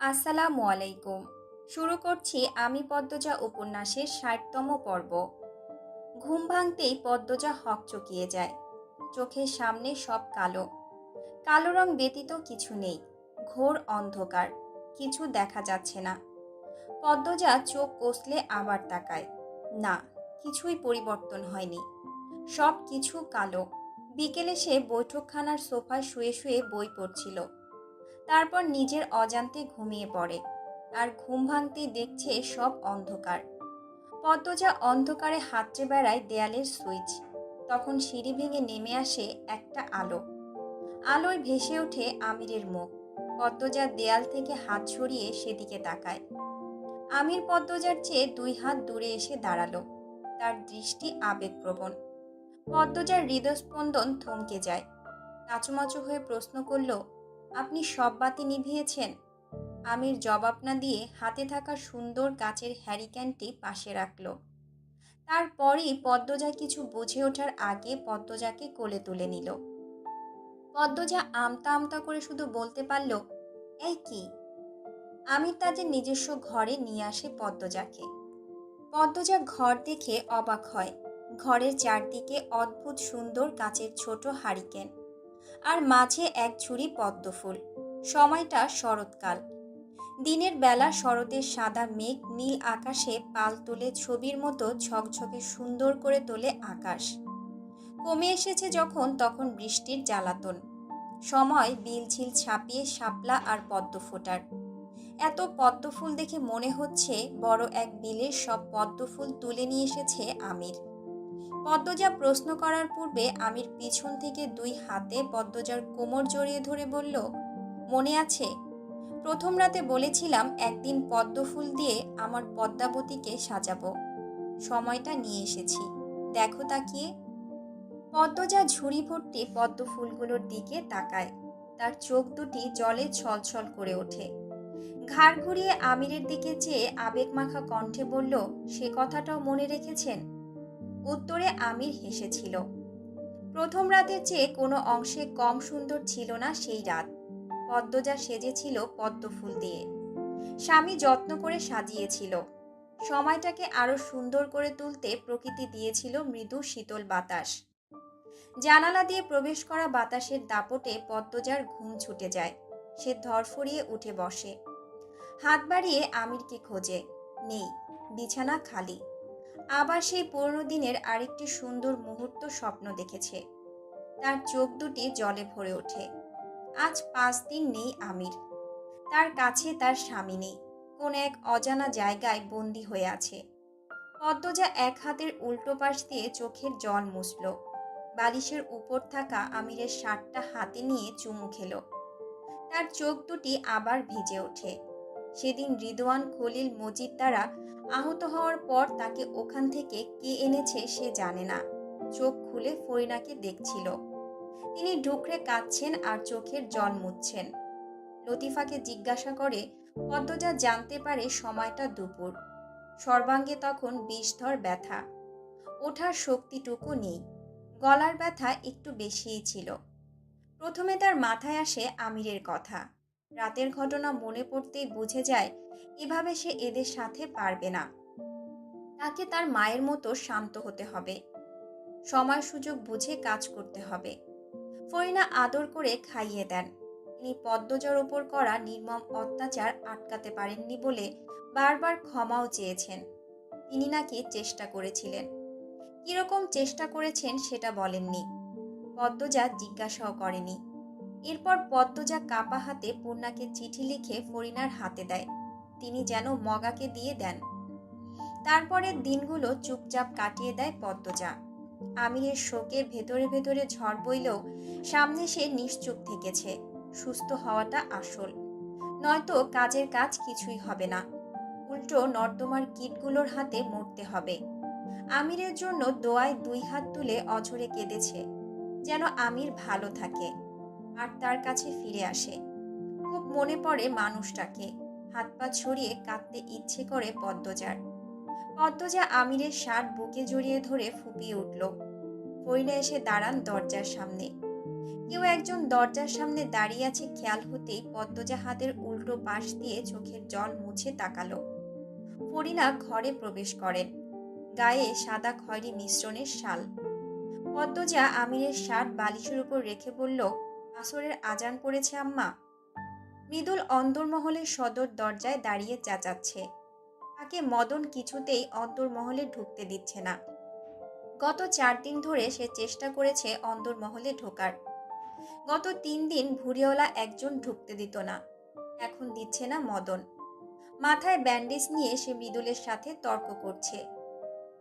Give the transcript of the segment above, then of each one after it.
আসসালামু আলাইকুম। শুরু করছি আমি পদ্মজা উপন্যাসের ষাটতম পর্ব। ঘুম ভাঙতেই পদ্মজা হক চকিয়ে যায়। চোখের সামনে সব কালো। কালো রং ব্যতীত কিছু নেই। ঘোর অন্ধকার। কিছু দেখা যাচ্ছে না। পদ্মজা চোখ কষলে আবার তাকায়। না, কিছুই পরিবর্তন হয়নি। সব কিছু কালো। বিকেলে সে বৈঠকখানার সোফায় শুয়ে শুয়ে বই পড়ছিল। তারপর নিজের অজান্তে ঘুমিয়ে পড়ে। আর ঘুম ভাঙতেই দেখছে সব অন্ধকার। পদ্মজা অন্ধকারে হাতড়ে বেড়ায় দেয়ালের সুইচ। তখন সিঁড়ি ভেঙে নেমে আসে একটা আলো। আলোয় ভেসে ওঠে আমিরের মুখ। পদ্মজা দেয়াল থেকে হাত সরিয়ে সেদিকে তাকায়। আমির পদ্মজার চেয়ে দুই হাত দূরে এসে দাঁড়াল। তার দৃষ্টি আবেগপ্রবণ। পদ্মজার হৃদস্পন্দন থমকে যায়। কাচুমাচু হয়ে প্রশ্ন করল আপনি সব বাতি নিভিয়েছেন? আমির জবাব না দিয়ে হাতে থাকা সুন্দর কাচের হ্যারিক্যানটি পাশে রাখল। তারপরেই পদ্মজা কিছু বুঝে ওঠার আগে পদ্মজাকে কোলে তুলে নিল। পদ্মজা আমতা আমতা করে শুধু বলতে পারল, এই কি? আমির তাদের নিজস্ব ঘরে নিয়ে আসে পদ্মজাকে। পদ্মজা ঘর দেখে অবাক হয়। ঘরের চারদিকে অদ্ভুত সুন্দর কাচের ছোট হারিকেন। আর মাঝে এক ঝুড়ি পদ্মফুল। সময়টা শরৎকাল। দিনের বেলা শরতের সাদা মেঘ নীল আকাশে পাল তুলে ছবির মতো ঝকঝকে সুন্দর করে তোলে আকাশ। কমে এসেছে যখন, তখন বৃষ্টির জ্বালাতন। সময় বিলঝিল ছাপিয়ে শাপলা আর পদ্ম ফোটার এত পদ্মফুল দেখে মনে হচ্ছে বড় এক বিলের সব পদ্মফুল তুলে নিয়ে এসেছে আমির। পদ্মজা প্রশ্ন করার পূর্বে আমির পিছন থেকে দুই হাতে পদ্মজার কোমর জড়িয়ে ধরে বলল, মনে আছে? প্রথম রাতে বলেছিলাম একদিন পদ্মফুল দিয়ে আমার পদ্মাবতীকে সাজাবো। সময়টা নিয়ে এসেছি। দেখো তাকিয়ে। পদ্মজা ঝুড়ি ভর্তি পদ্ম ফুলগুলোর দিকে তাকায়। তার চোখ দুটি জলে ছলছল করে ওঠে। ঘাড় ঘুরিয়ে আমিরের দিকে চেয়ে আবেগমাখা কণ্ঠে বলল, সে কথাটাও মনে রেখেছেন? উত্তরে আমির হেসেছিল, প্রথম রাতের চেয়ে কোনো অংশে কম সুন্দর ছিল না সেই রাত। পদ্মজা সেজেছিল পদ্ম ফুল দিয়ে। স্বামী যত্ন করে সাজিয়েছিল। সময়টাকে আরও সুন্দর করে তুলতে প্রকৃতি দিয়েছিল মৃদু শীতল বাতাস। জানালা দিয়ে প্রবেশ করা বাতাসের দাপটে পদ্মজার ঘুম ছুটে যায়। সে ধরফরিয়ে উঠে বসে। হাত বাড়িয়ে আমিরকে খোঁজে, নেই, বিছানা খালি। আবার সেই পুরনো দিনের আরেকটি সুন্দর মুহূর্ত স্বপ্ন দেখেছে। তার চোখ দুটি জলে ভরে ওঠে। আজ পাঁচ দিন নেই আমির। তার কাছে তার স্বামী নেই। কোন এক অজানা জায়গায় বন্দি হয়ে আছে। পদ্মজা এক হাতের উল্টো পাশ দিয়ে চোখের জল মুছল। বালিশের উপর থাকা আমিরের শার্টটা হাতে নিয়ে চুমু খেল। তার চোখ দুটি আবার ভিজে ওঠে। সেদিন রিদওয়ান খলিল মজিদ দ্বারা আহত হওয়ার পর তাকে ওখান থেকে কে এনেছে সে জানে না। চোখ খুলে ফরিনাকে দেখছিল। তিনি ঢুকরে কাঁদছেন আর চোখের জল মুছছেন। লতিফাকে জিজ্ঞাসা করে, পদ্মজা জানতে পারে সময়টা দুপুর। সর্বাঙ্গে তখন বিষধর ব্যথা। ওঠার শক্তিটুকু নেই। গলার ব্যথা একটু বেশিই ছিল। প্রথমে তার মাথায় আসে আমিরের কথা। রাতের ঘটনা মনে পড়তেই বুঝে যায়, এভাবে সে এদের সাথে পারবে না। তাকে তার মায়ের মতো শান্ত হতে হবে। সময় সুযোগ বুঝে কাজ করতে হবে। ফরিনা আদর করে খাইয়ে দেন। তিনি পদ্মজার ওপর করা নির্মম অত্যাচার আটকাতে পারেননি বলে বারবার ক্ষমাও চেয়েছেন। তিনি নাকি চেষ্টা করেছিলেন। কীরকম চেষ্টা করেছেন সেটা বলেননি। পদ্মজা জিজ্ঞাসাও করেনি। এরপর পদ্মজা কাপা হাতে পূর্ণাকে চিঠি লিখে ফরিনার হাতে দেয়। তিনি যেন মগাকে দিয়ে দেন। তারপরের দিনগুলো চুপচাপ কাটিয়ে দেয় পদ্মজা। আমিরের শোকের ভেতরে ভেতরে ঝড় বইলেও সামনে সে নিশ্চুপ থেকেছে। সুস্থ হওয়াটা আসল। নয়তো কাজের কাজ কিছুই হবে না। উল্টো নর্দমার কীটগুলোর হাতে মরতে হবে। আমিরের জন্য দোয়ায় দুই হাত তুলে অঝরে কেঁদেছে। যেন আমির ভালো থাকে। আর তার কাছে ফিরে আসে। খুব মনে পড়ে মানুষটাকে। হাত পা ছড়িয়ে কাঁদতে ইচ্ছে করে পদ্মজার। পদ্মজা আমিরের শার্ট বুকে জড়িয়ে ধরে ফুপিয়ে উঠল। ফরিনা এসে দাঁড়ান দরজার সামনে। কেউ একজন দরজার সামনে দাঁড়িয়ে আছে খেয়াল হতেই পদ্মজা হাতের উল্টো পাশ দিয়ে চোখের জল মুছে তাকালো। ফরিনা ঘরে প্রবেশ করেন। গায়ে সাদা খয়েরি মিশ্রণের শাল। পদ্মজা আমিরের শার্ট বালিশের উপর রেখে বলল আসরের আজান পড়েছে, আম্মা। মৃদুল অন্দরমহলের সদর দরজায় দাঁড়িয়ে চেঁচাচ্ছে। তাকে মদন কিছুতেই অন্তর্মহলে ঢুকতে দিচ্ছে না। গত চার দিন ধরে সে চেষ্টা করেছে অন্দরমহলে ঢোকার। গত তিন দিন ভুরিওয়ালা একজন ঢুকতে দিত না। এখন দিচ্ছে না মদন। মাথায় ব্যান্ডেজ নিয়ে সে মৃদুলের সাথে তর্ক করছে।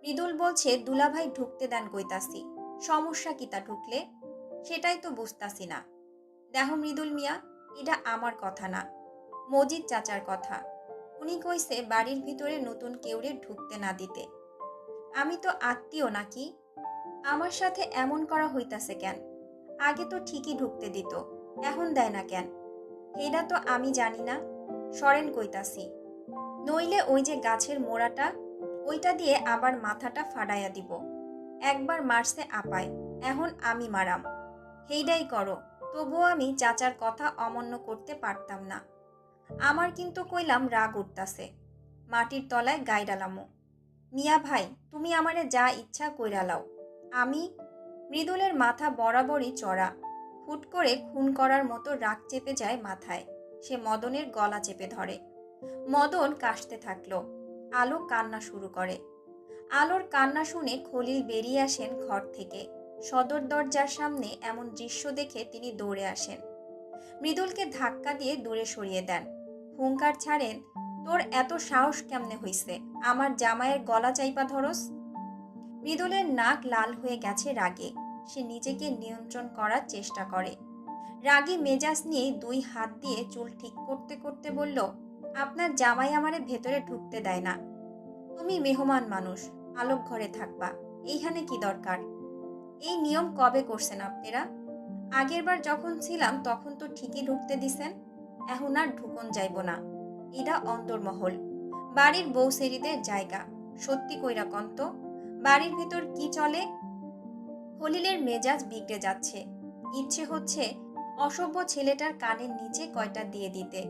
মৃদুল বলছে, দুলাভাই ঢুকতে দেন কইতাসি সমস্যা কি তা ঢুকলে? সেটাই তো বুঝতাসি না। দেখো মৃদুল মিয়া, এটা আমার কথা না, মজিদ চাচার কথা। উনি কইছে বাড়ির ভিতরে নতুন কেউরে ঢুকতে না দিতে। আমি তো আত্মীয় নাকি? আমার সাথে এমন করা হইতাছে কেন? আগে তো ঠিকই ঢুকতে দিত, এখন দেয় না কেন? এইটা তো আমি জানি না, সরেন কইতাছি। নইলে ওই যে গাছের মোড়াটা, ওইটা দিয়ে আবার মাথাটা ফাড়াইয়া দিব। একবার মারছে আপায়, এখন আমি মারাম। হেইডাই করো। তবুও আমি চাচার কথা অমান্য করতে পারতাম না। আমার কিন্তু কইলাম রাগ উঠতাছে। মাটির তলায় গাইডালামো মিয়া ভাই, তুমি আমারে যা ইচ্ছা কইরালাও আমি মৃদুলের মাথা বরাবরই চড়া। হুট করে খুন করার মতো রাগ চেপে যায় মাথায়। সে মদনের গলা চেপে ধরে। মদন কাশতে থাকল। আলো কান্না শুরু করে। আলোর কান্না শুনে খলিল বেরিয়ে আসেন ঘর থেকে। সদর দরজার সামনে এমন দৃশ্য দেখে তিনি দৌড়ে আসেন। মৃদুলকে ধাক্কা দিয়ে দূরে সরিয়ে দেন। হুঙ্কার ছাড়েন, তোর এত সাহস কেমনে হইছে? আমার জামাইয়ের গলা চাইপা ধরস? মৃদুলের নাক লাল হয়ে গেছে রাগে। সে নিজেকে নিয়ন্ত্রণ করার চেষ্টা করে। রাগী মেজাজ নিয়ে দুই হাত দিয়ে চুল ঠিক করতে করতে বলল, আপনার জামাই আমারে ভেতরে ঢুকতে দেয় না। তুমি মেহমান মানুষ আলোক ঘরে থাকবা। এইখানে কি দরকার? এই নিয়ম কবে করছেন আপনারা? আগেরবার যখন ছিলাম, তখন তো ঠিকই ঢুকতে দিছেন। এখন আর ঢুকন যাইব না। এরা অন্তর্মহল। বাড়ির বৌসেরিদের জায়গা। সত্যি কইরা কন্ত বাড়ির ভেতর কি চলে? হলিলের মেজাজ বিগড়ে যাচ্ছে। ইচ্ছে হচ্ছে অসভ্য ছেলেটার কানের নিচে কয়টা দিয়ে দিতে।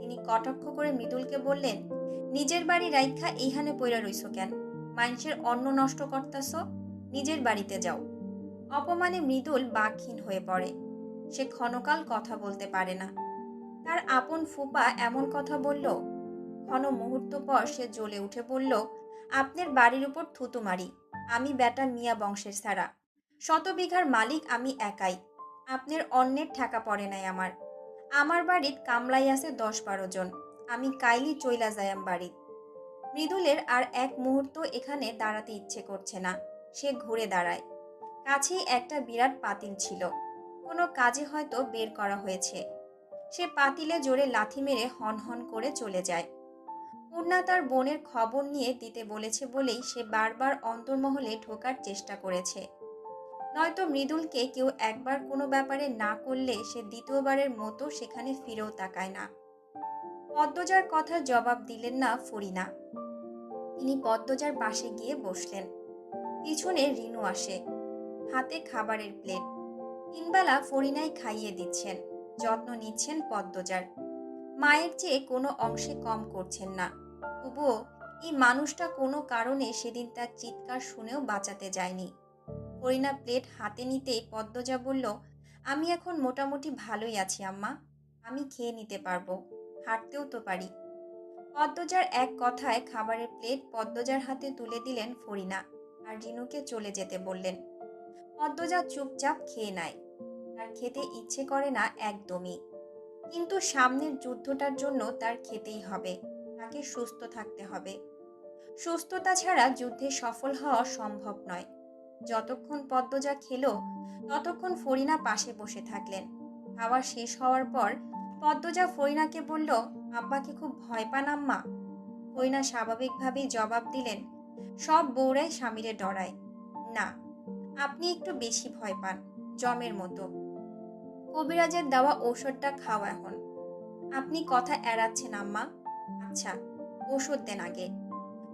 তিনি কটাক্ষ করে মৃদুলকে বললেন, নিজের বাড়ি রাইখা এইখানে পইরা রইছ কেন? মানুষের অন্ন নষ্ট করতাছ, নিজের বাড়িতে যাও। অপমানে মৃদুল বাকহীন হয়ে পড়ে। সে ক্ষণকাল কথা বলতে পারে না। তার আপন ফুপা এমন কথা বলল ক্ষণ মুহূর্ত পর সে জ্বলে উঠে বলল, আপনার বাড়ির উপর থুতু মারি। আমি বেটা মিয়া বংশের ছাড়া শত বিঘার মালিক আমি একাই। আপনার অন্যের ঠেকা পড়ে নাই আমার। আমার বাড়ির কামলাই আছে দশ বারো জন। আমি কাইলি চইলা যায়াম বাড়ি। মৃদুলের আর এক মুহূর্ত এখানে দাঁড়াতে ইচ্ছে করছে না। সে ঘুরে দাঁড়ায়। কাছেই একটা বিরাট পাতিল ছিল। কোনো কাজে হয়তো বের করা হয়েছে। সে পাতিলে জোরে লাথি মেরে হন হন করে চলে যায়। পূর্ণা তার বোনের খবর নিয়ে দিতে বলেছে বলেই সে বারবার অন্তর্মহলে ঢোকার চেষ্টা করেছে। নয়তো মৃদুলকে কেউ একবার কোনো ব্যাপারে না করলে সে দ্বিতীয়বারের মতো সেখানে ফিরেও তাকায় না। পদ্মজার কথার জবাব দিলেন না ফরিনা। তিনি পদ্মজার পাশে গিয়ে বসলেন। পিছনে রিনু আসে। হাতে খাবারের প্লেট। তিনবেলা ফরিনাই খাইয়ে দিচ্ছেন, যত্ন নিচ্ছেন পদ্মজার। মায়ের চেয়ে কোনো অংশে কম করছেন না। তবুও এই মানুষটা কোনো কারণে সেদিন তার চিৎকার শুনেও বাঁচাতে যায়নি। ফরিনা প্লেট হাতে নিতেই পদ্মজা বলল, আমি এখন মোটামুটি ভালোই আছি আম্মা, আমি খেয়ে নিতে পারব, হাঁটতেও তো পারি। পদ্মজার এক কথায় খাবারের প্লেট পদ্মজার হাতে তুলে দিলেন ফরিনা, আর রিনুকে চলে যেতে বললেন। পদ্মজা চুপচাপ খেয়ে নেয়। তার খেতে ইচ্ছে করে না একদমই। কিন্তু সামনের যুদ্ধটার জন্য তার খেতেই হবে। তাকে সুস্থ থাকতে হবে। সুস্থতা ছাড়া যুদ্ধে সফল হওয়া সম্ভব নয়। যতক্ষণ পদ্মজা খেলো, ততক্ষণ ফরিনা পাশে বসে থাকলেন। খাওয়া শেষ হওয়ার পর পদ্মজা ফরিনাকে বলল, আব্বাকে খুব ভয় পান আম্মা? ফরিনা স্বাভাবিকভাবেই জবাব দিলেন, সব বউরাই স্বামীরে ডরায়। না। আপনি একটু বেশি ভয় পান, জমের মতো। কবিরাজের দেওয়া ঔষধটা খাও এখন। আপনি কথা এড়াচ্ছেন, আম্মা। আচ্ছা ওষুধ দেন আগে।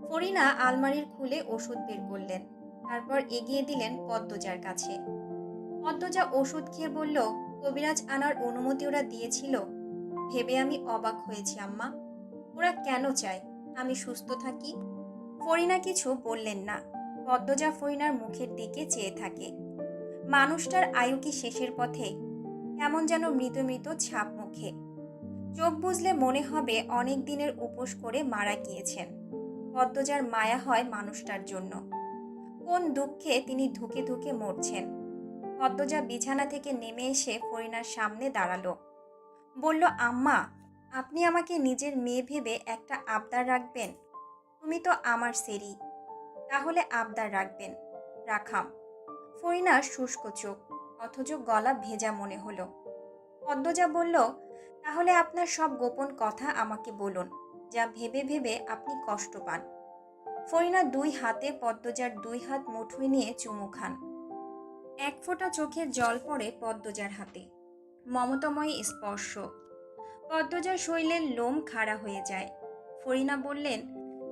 ফরিনা আলমারির খুলে ওষুধ বের করলেন, তারপর এগিয়ে দিলেন পদ্মজার কাছে। পদ্মজা ওষুধ খেয়ে বলল, কবিরাজ আনার অনুমতি ওরা দিয়েছিল? ভেবে আমি অবাক হয়েছি, আম্মা। ওরা কেন চায়? আমি সুস্থ থাকি? ফরিনা কিছু বললেন না। পদ্মজা ফরিনার মুখের দিকে চেয়ে থাকে। মানুষটার আয়ু কি শেষের পথে? কেমন যেন মৃত মৃত ছাপ মুখে। চোখ বুঝলে মনে হবে অনেক দিনের উপোস করে মারা গিয়েছেন। পদ্মজার মায়া হয় মানুষটার জন্য। কোন দুঃখে তিনি ধুকে ধুকে মরছেন। পদ্মজা বিছানা থেকে নেমে এসে ফরিনার সামনে দাঁড়াল। বলল, আম্মা, আপনি আমাকে নিজের মেয়ে ভেবে একটা আবদার রাখবেন? তুমি তো আমার সেরি। তাহলে আবদার রাখবেন। রাখাম। ফরিনার শুষ্ক চোখ, অথচ গলা ভেজা মনে হলো। পদ্মজা বলল, তাহলে আপনার সব গোপন কথা আমাকে বলুন, যা ভেবে ভেবে আপনি কষ্ট পান। ফরিনা দুই হাতে পদ্মজার দুই হাত মুঠোয় নিয়ে চুমু খান। এক ফোঁটা চোখের জল পড়ে পদ্মজার হাতে। মমতাময়ী স্পর্শ। পদ্মজার শৈলের লোম খাড়া হয়ে যায়। ফরিনা বললেন,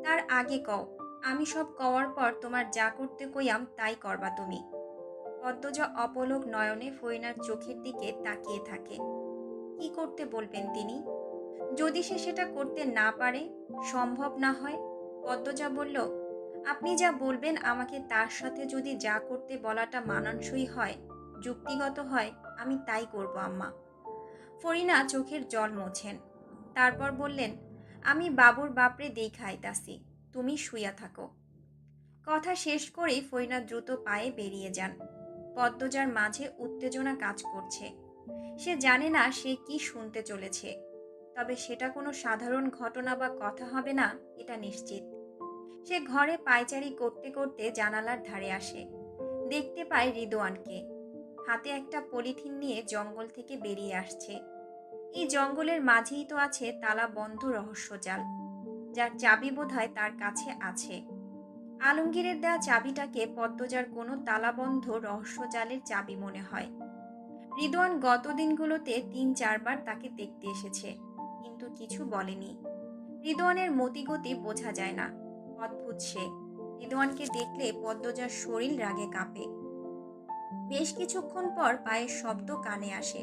তার আগে কও আমি সব কওয়ার পর তোমার যা করতে কইয়াম তাই করবা তুমি। পদ্মজা অপলক নয়নে ফরিনার চোখের দিকে তাকিয়ে থাকে। কি করতে বলবেন তিনি? যদি সে সেটা করতে না পারে, সম্ভব না হয়? পদ্মজা বলল, আপনি যা বলবেন আমাকে তার সাথে যদি যা করতে বলাটা মানানসই হয়, যুক্তিগত হয়, আমি তাই করব আম্মা। ফরিনা চোখের জল মোছেন। তারপর বললেন, আমি বাবুর বাপরে দেখাইতাছি। তুমি শুইয়া থাকো। কথা শেষ করেই ফরিনা দ্রুত পায়ে বেরিয়ে যান। পদ্মজার মাঝে উত্তেজনা কাজ করছে। সে জানে না সে কি শুনতে চলেছে। তবে সেটা কোনো সাধারণ ঘটনা বা কথা হবে না, এটা নিশ্চিত। সে ঘরে পায়চারি করতে করতে জানালার ধারে আসে। দেখতে পায় রিদোয়ানকে। হাতে একটা পলিথিন নিয়ে জঙ্গল থেকে বেরিয়ে আসছে। এই জঙ্গলের মাঝেই তো আছে তালা বন্ধ রহস্যজাল। যার চাবি বোধহয় তার কাছে আছে। আলমগীরের দেওয়া চাবিটাকে পদ্মজার কোনো তালাবন্ধ রহস্যজালের চাবি মনে হয়। রিদওয়ান গত দিনগুলোতে তিন চারবার তাকে দেখতে এসেছে, কিন্তু কিছু বলেনি। রিদওয়ানের মতিগতি বোঝা যায় না। অদ্ভুত সে। রিদওয়ানকে দেখলে পদ্মজার শরীর রাগে কাঁপে। বেশ কিছুক্ষণ পর পায়ের শব্দ কানে আসে।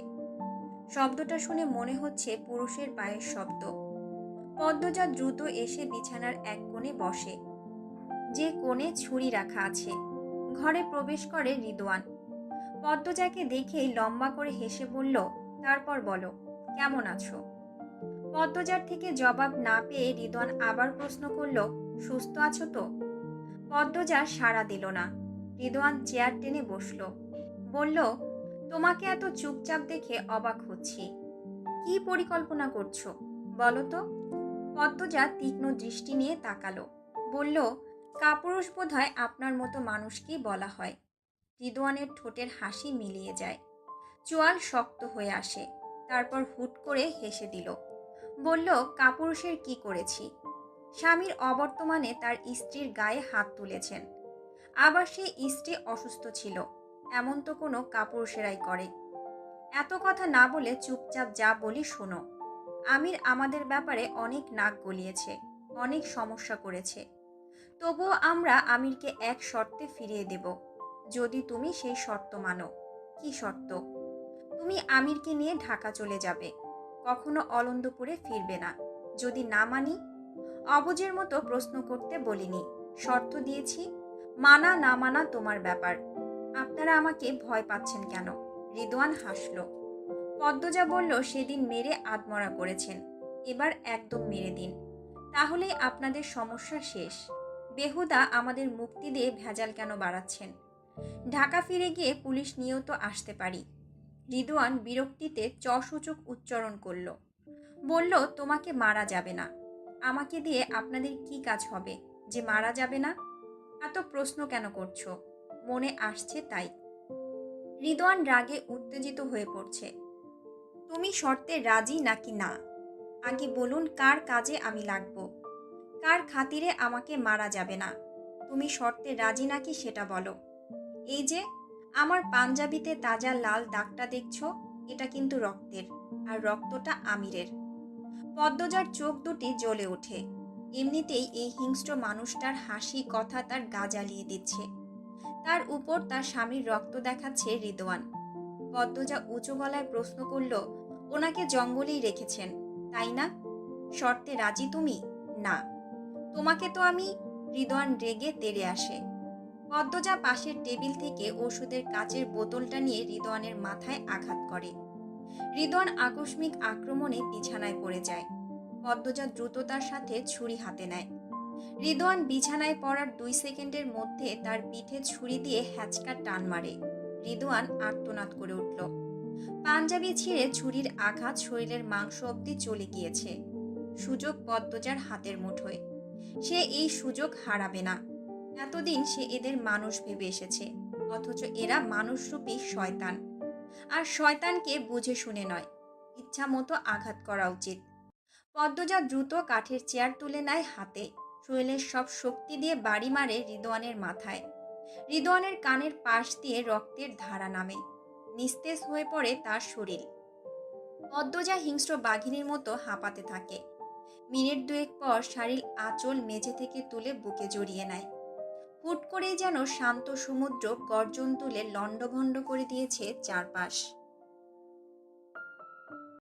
শব্দটা শুনে মনে হচ্ছে পুরুষের পায়ের শব্দ। পদ্মজা দ্রুত এসে বিছানার এক কোণে বসে। যে কোণে ছুরি রাখা আছে। ঘরে প্রবেশ করে রিদওয়ান পদ্মজাকে দেখেই লম্বা করে হেসে বলল, তারপর বলো, কেমন আছো? পদ্মজার থেকে জবাব না পেয়ে রিদওয়ান আবার প্রশ্ন করল, সুস্থ আছো তো? পদ্মজা সাড়া দিল না। রিদওয়ান চেয়ার টেনে বসল। বলল, তোমাকে এত চুপচাপ দেখে অবাক হচ্ছি। কি পরিকল্পনা করছ? বলো তো। পদ্মজা তীক্ষ্ণ দৃষ্টি নিয়ে তাকালো। বলল, কাপুরুষ বোধহয় আপনার মতো মানুষকেই বলা হয়। রিদওয়ানের ঠোঁটের হাসি মিলিয়ে যায়। চোয়াল শক্ত হয়ে আসে, তারপর হুট করে হেসে দিল। বলল, কাপুরুষের কি করেছি? স্বামীর অবর্তমানে তার স্ত্রীর গায়ে হাত তুলেছেন। আবার সে স্ত্রী অসুস্থ ছিল, এমন তো কোনো কাপুরুষেরাই করে এত কথা না বলে চুপচাপ যা বলি শোনো। আমির আমাদের ব্যাপারে অনেক নাক গলিয়েছে, অনেক সমস্যা করেছে। তবুও আমরা আমিরকে এক শর্তে ফিরিয়ে দেব, যদি তুমি সেই শর্ত মানো। কি শর্ত? তুমি আমিরকে নিয়ে ঢাকা চলে যাবে, কখনো অলন্দপুরে ফিরবে না, যদি না মানি? অবুজের মতো প্রশ্ন করতে বলিনি, শর্ত দিয়েছি, মানা না মানা তোমার ব্যাপার। আপনারা আমাকে ভয় পাচ্ছেন কেন? রিদওয়ান হাসল। পদ্মজা বলল, সেদিন মেরে আত্মরা করেছেন। এবার একদম মেরে দিন। তাহলেই আপনাদের সমস্যা শেষ। বেহুদা আমাদের মুক্তি দিয়ে ভেজাল কেন বাড়াচ্ছেন? ঢাকা ফিরে গিয়ে পুলিশ নিয়েও তো আসতে পারি। রিদওয়ান বিরক্তিতে চসূচক উচ্চারণ করল। বলল, তোমাকে মারা যাবে না। আমাকে দিয়ে আপনাদের কি কাজ হবে? যে মারা যাবে না? এত প্রশ্ন কেন করছ? মনে আসছে তাই। রিদওয়ান রাগে উত্তেজিত হয়ে পড়ছে। তুমি শর্তে রাজি নাকি না? আগে বলুন কার কাজে আমি লাগব। কার খাতিরে আমাকে মারা যাবে না? তুমি শর্তে রাজি নাকি সেটা বলো। এই যে, আমার পাঞ্জাবিতে তাজা লাল দাগটা দেখছ, এটা কিন্তু রক্তের, আর রক্তটা আমিরের। পদ্মজার চোখ দুটি জ্বলে ওঠে। এমনিতেই এই হিংস্র মানুষটার হাসি কথা তার গা জ্বালিয়ে দিচ্ছে। তার উপর তার স্বামীর রক্ত দেখাচ্ছে রিদোয়ান পদ্মজা উঁচু গলায় প্রশ্ন করল ওনাকে জঙ্গলেই রেখেছেন, তাই না? শর্তে রাজি তুমি? না। তোমাকে তো আমি হৃদয়ান রেগে তেড়ে আসে। পদ্মজা পাশের টেবিল থেকে ওষুধের কাচের বোতলটা নিয়ে হৃদয়ানের মাথায় আঘাত করে। হৃদয়ান আকস্মিক আক্রমণে বিছানায় পড়ে যায়। পদ্মজা দ্রুততার সাথে ছুরি হাতে নেয়। হৃদয়ান বিছানায় পড়ার দুই সেকেন্ডের মধ্যে তার পিঠে ছুরি দিয়ে হ্যাচকা টান মারে। রিদওয়ান আর্তনাদ করে উঠল। পাঞ্জাবি ছিঁড়ে ছুরির আঘাত শরীরের মাংস অবধি চলে গিয়েছে। সুযোগ পদ্মজার হাতের মুঠোয়। সে এই সুযোগ হারাবে না। এতদিন সে এদের মানুষ ভেবে এসেছে, অথচ এরা মানুষরূপী শয়তান। আর শয়তানকে বুঝে শুনে নয়, ইচ্ছা মতো আঘাত করা উচিত। পদ্মজা দ্রুত কাঠের চেয়ার তুলে নেয় হাতে, শরীরের সব শক্তি দিয়ে বাড়ি মারে রিদওয়ানের মাথায়। রিদওয়ানের কানের পাশ দিয়ে রক্তের ধারা নামে। নিস্তেজ হয়ে পড়ে তার শরীর। পদ্মজা হিংস্র বাঘিনীর মতো হাঁপাতে থাকে। মিনিট দুয়েক পর শারীর আঁচল মেঝে থেকে তুলে বুকে জড়িয়ে নেয়। হুট করেই যেন শান্ত সমুদ্র গর্জন তুলে লণ্ডভণ্ড করে দিয়েছে চারপাশ।